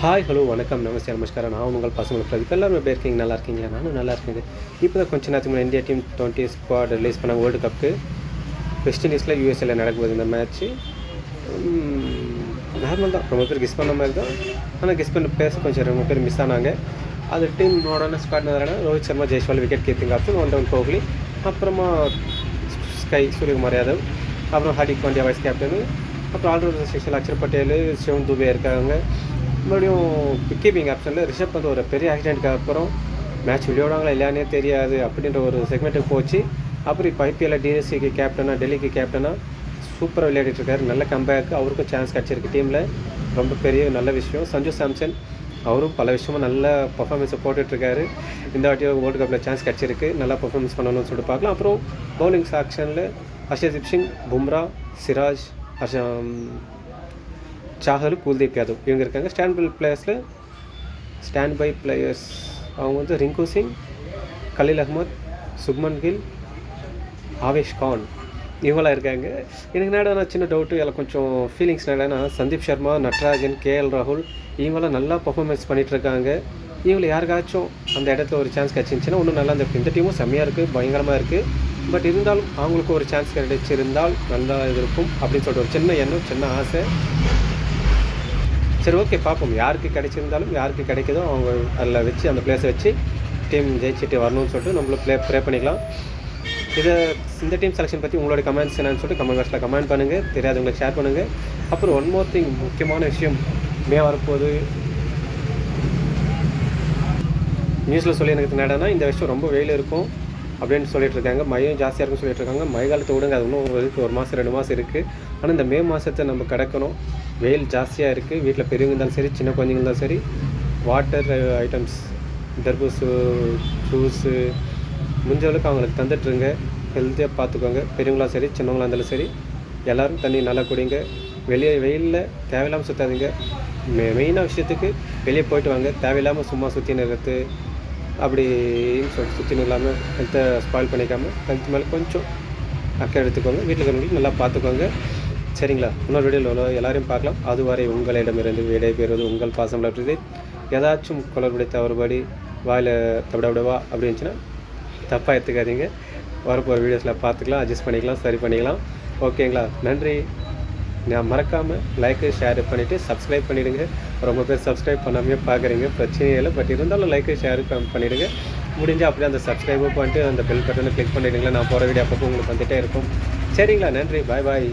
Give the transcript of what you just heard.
Hi hello வணக்கம். நமஸ்தே நமஸ்காரம். நான் உங்கள் பசங்க பிரதீப். எல்லாரும் எப்படி இருக்கீங்க? நல்லா இருக்கீங்களா? நானும் நல்லா இருக்கேன் இப்போ தான் கொஞ்சம் நேரத்துக்கு முன்னாடி India team twenty squad release பண்ண வேர்ல்டு கப்புக்கு வெஸ்ட் இண்டீஸில் யூஎஸ்ஏல நடக்குது இந்த மேட்ச்சு நார்மல் தான். ரொம்ப பேர் கிஸ் பண்ண மாதிரி தான். ஆனால் கெஸ் பண்ண பேச கொஞ்சம் ரொம்ப பேர் மிஸ் ஆனாங்க. அது team நோடான squad Rohit Sharma Jaiswal wicket keeping option one down Kohli அப்புறமா ஸ்கை சூரியகுமார் யாதவ். அப்புறம் ஹார்திக் பாண்டியா வைஸ் கேப்டனு அப்புறம் all rounder section Axar Patel Shivam Dube இருக்காங்க. மறுபடியும் கீப்பிங் ஆப்ஷனில் ரிஷப் பந்த் ஒரு பெரிய ஆக்சிடென்ட்க்கு அப்புறம் மேட்ச் விளையாடுவாங்களா இல்லையானே தெரியாது அப்படின்ற ஒரு செக்மெண்ட்டுக்கு போச்சு. அப்புறம் இப்போ ஐபிஎல்ல டிஎஸ்சிக்கு கேப்டனாக டெல்லிக்கு கேப்டனாக சூப்பராக விளையாடிட்டு இருக்காரு. நல்ல கம்பேக்கு அவருக்கும் சான்ஸ் கிடச்சிருக்கு டீமில் ரொம்ப பெரிய நல்ல விஷயம். சஞ்சு சாம்சன் அவரும் பல விஷயமும் நல்ல பர்ஃபார்மன்ஸை போட்டுட்ருக்காரு இந்த வாட்டி வேர்ல்டு கப்பில் சான்ஸ் கிடச்சிருக்கு. நல்லா பர்ஃபார்மன்ஸ் பண்ணணும்னு சொல்லிட்டு பார்க்கலாம். அப்புறம் பவுலிங் ஆக்ஷனில் ஹர்ஷதீப் சிங் பும்ரா சிராஜ் ஹர்ஷ சாஹல் குல்தீப் யாதவ். இவங்க இருக்காங்க. ஸ்டாண்ட் பை பிளேயர்ஸில் ஸ்டாண்ட் பை பிளேயர்ஸ் அவங்க வந்து ரிங்கு சிங் கலீல் அஹ்மத் சுக்மன் கில் ஆவேஷ் கான். இவங்களாம் இருக்காங்க. எனக்கு என்னடா சின்ன டவுட்டு எல்லாம் கொஞ்சம் ஃபீலிங்ஸ் என்னடா சந்தீப் சர்மா நட்ராஜன் கேஎல் ராகுல் இவங்களாம் நல்லா பர்ஃபார்மன்ஸ் பண்ணிகிட்ருக்காங்க இவங்களை யாருக்காச்சும் அந்த இடத்துல ஒரு சான்ஸ் கிடச்சிருந்துச்சின்னா இன்னும் நல்லா இந்த இந்த டீமும் செம்மையாக இருக்குது பயங்கரமாக இருக்குது பட் இருந்தாலும் அவங்களுக்கு ஒரு சான்ஸ் கிடைச்சிருந்தால் நல்லா இது இருக்கும் அப்படின்னு சொல்லிட்டு ஒரு சின்ன எண்ணம் சின்ன ஆசை. சரி ஓகே பார்ப்போம். யாருக்கு கிடைச்சிருந்தாலும் யாருக்கு கிடைக்குதோ அவங்க அதில் வச்சு அந்த பிளேஸை வச்சு டீம் ஜெயிச்சுட்டு வரணும்னு சொல்லிட்டு நம்மளும் ப்ளே ப்ரே பண்ணிக்கலாம். இதை இந்த டீம் செலெக்ஷன் பற்றி உங்களோட கமெண்ட்ஸ் என்னன்னு சொல்லிட்டு கமெண்ட் பாக்ஸில் கமெண்ட் பண்ணுங்கள் தெரியாதவங்களுக்கு ஷேர் பண்ணுங்கள் அப்புறம் ஒன் மோர் திங் முக்கியமான விஷயம். மே வரப்போகுது. நியூஸில் சொல்லி எனக்கு என்னடனா இந்த விஷயம் ரொம்ப வெயில் இருக்கும். அப்படின்னு சொல்லிட்டு இருக்காங்க. மழையும் ஜாஸ்தியாக இருக்குன்னு சொல்லிட்டு இருக்காங்க. மழை காலத்தை விடுங்க. அது இன்னும் இருக்குது ஒரு மாதம் ரெண்டு மாதம் இருக்குது ஆனால் இந்த மே மாதத்தை நம்ம கிடக்கணும். வெயில் ஜாஸ்தியாக இருக்குது வீட்டில் பெரியவங்க இருந்தாலும் சரி சின்ன குழந்தைங்க இருந்தாலும் சரி வாட்டர் ஐட்டம்ஸ் தர்பூசு ஜூஸு முடிஞ்ச அளவுக்கு அவங்களுக்கு தந்துட்டுருங்க ஹெல்த்தியாக பார்த்துக்கோங்க பெரியவங்களாம் சரி சின்னவங்களாக இருந்தாலும் சரி எல்லோரும் தண்ணி நல்லா குடிங்க. வெளியே வெயிலில் தேவையில்லாமல் சுற்றாதீங்க மெ மெயினாக விஷயத்துக்கு வெளியே போயிட்டு வாங்க. தேவையில்லாமல் சும்மா சுற்றி நிறுத்து. அப்படின்னு சொல்லிட்டு சுற்றி இல்லாமல் ஹெல்த்தை ஸ்பாயில் பண்ணிக்காமல் ஹெல்த் மேலே கொஞ்சம் அக்கறை எடுத்துக்கோங்க. வீட்டில் இருக்கிறவங்களுக்கு நல்லா பார்த்துக்கோங்க. சரிங்களா? இன்னொரு வீடியோவில் எல்லாரையும் பார்க்கலாம். அதுவரை உங்களிடமிருந்து விடை பெறுவது உங்கள் பாசம் லப்ரிதை ஏதாச்சும் குளறுபடி தவறுபடி வாயில் தவிட விடவா அப்படி இருந்துச்சுன்னா தப்பாக எடுத்துக்காதீங்க. வரப்போகிற வீடியோஸில் பார்த்துக்கலாம் அட்ஜஸ்ட் பண்ணிக்கலாம் சரி பண்ணிக்கலாம். ஓகேங்களா நன்றி. நான் மறக்காமல் லைக்கு ஷேர் பண்ணிவிட்டு சப்ஸ்கிரைப் பண்ணிவிடுங்க ரொம்ப பேர் சப்ஸ்கிரைப் பண்ணாமே பார்க்குறீங்க பிரச்சனையே இல்லை. பட் இருந்தாலும் லைக்கு ஷேர் பண்ணிவிடுங்க முடிஞ்சால் அப்படியே அந்த சப்ஸ்கிரைபும் பண்ணிட்டு அந்த பெல் பட்டனை கிளிக் பண்ணிவிடுங்களா நான் போகிற வீடியோ அப்பப்போ உங்களுக்கு வந்துகிட்டே இருக்கும். சரிங்களா? நன்றி. பாய் பாய்